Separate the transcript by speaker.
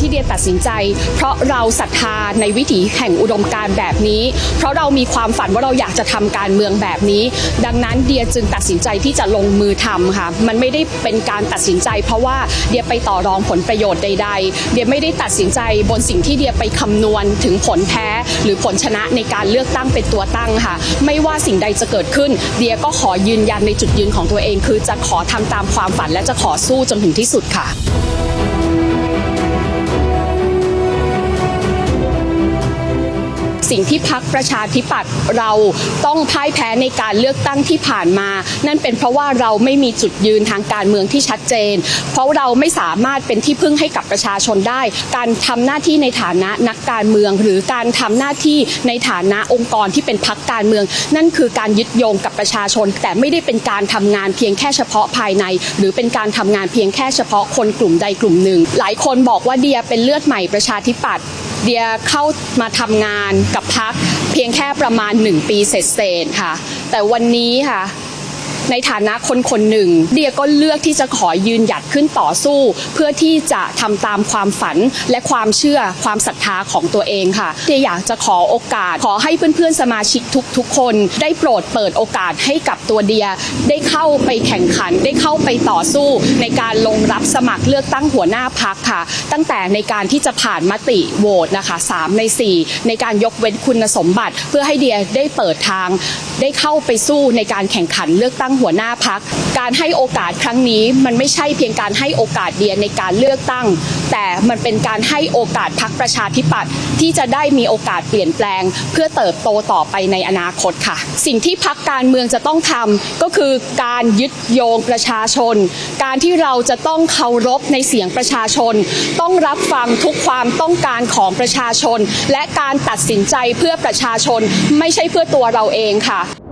Speaker 1: ที่เดียตัดสินใจ เพราะเราศรัทธาในวิถีแห่งอุดมการแบบนี้ เพราะเรามีความฝันว่าเราอยากจะทำการเมืองแบบนี้ ดังนั้นเดียจึงตัดสินใจที่จะลงมือทำค่ะมันไม่ได้เป็นการตัดสินใจ เพราะว่าเดียไปต่อรองผลประโยชน์ใด ๆ เดียไม่ได้ตัดสินใจบนสิ่งที่เดียไปคำนวณถึงผลแพ้ หรือผลชนะในการเลือกตั้งเป็นตัวตั้งค่ะ ไม่ว่าสิ่งใดจะเกิดขึ้น เดียก็ขอยืนยันในจุดยืนของตัวเอง คือจะขอทำตามความฝันและจะขอสู้จนถึงที่สุดค่ะ สิ่งที่พักประชาธิปัตย์เราต้องพ่ายแพ้ในการเลือกตั้งที่ผ่านมา นั่นเป็นเพราะว่าเราไม่มีจุดยืนทางการเมืองที่ชัดเจน เพราะเราไม่สามารถเป็นที่พึ่งให้กับประชาชนได้ การทำหน้าที่ในฐานะนักการเมือง หรือการทำหน้าที่ในฐานะองค์กรที่เป็นพักการเมือง นั่นคือการยึดโยงกับประชาชน แต่ไม่ได้เป็นการทำงานเพียงแค่เฉพาะภายใน หรือเป็นการทำงานเพียงแค่เฉพาะคนกลุ่มใดกลุ่มหนึ่ง หลายคนบอกว่าเดียเป็นเลือดใหม่ประชาธิปัตย์ เดียเข้ามาทำงานกับพักเพียงแค่ประมาณ 1 ปีเศษๆค่ะ แต่วันนี้ค่ะ ในฐานะคนคนหนึ่ง เดียก็เลือกที่จะขอยืนหยัดขึ้นต่อสู้ เพื่อที่จะทำตามความฝันและความเชื่อความศรัทธาของตัวเองค่ะ เดียอยากจะขอโอกาส ขอให้เพื่อนๆสมาชิกทุกๆคน ได้โปรดเปิดโอกาสให้กับตัวเดีย ได้เข้าไปแข่งขันได้เข้าไปต่อสู้ ในการลงรับสมัครเลือกตั้งหัวหน้าพักค่ะ ตั้งแต่ในการที่จะผ่านมติโหวตนะคะ 3 ใน 4 ในการยกเว้นคุณสมบัติ เพื่อให้เดียได้เปิดทาง ได้เข้าไปสู้ในการแข่งขันเลือกตั้งหัวหน้าพัก การให้โอกาสครั้งนี้มันไม่ใช่เพียงการให้โอกาสเดียในการเลือกตั้ง แต่มันเป็นการให้โอกาสพักประชาธิปัตย์ที่จะได้มีโอกาสเปลี่ยนแปลง เพื่อเติบโตต่อไปในอนาคตค่ะ สิ่งที่พักการเมืองจะต้องทำก็คือการยึดโยงประชาชน การที่เราจะต้องเคารพในเสียงประชาชน ต้องรับฟังทุกความต้องการของประชาชน และการตัดสินใจเพื่อประชาชนไม่ใช่เพื่อตัวเราเองค่ะ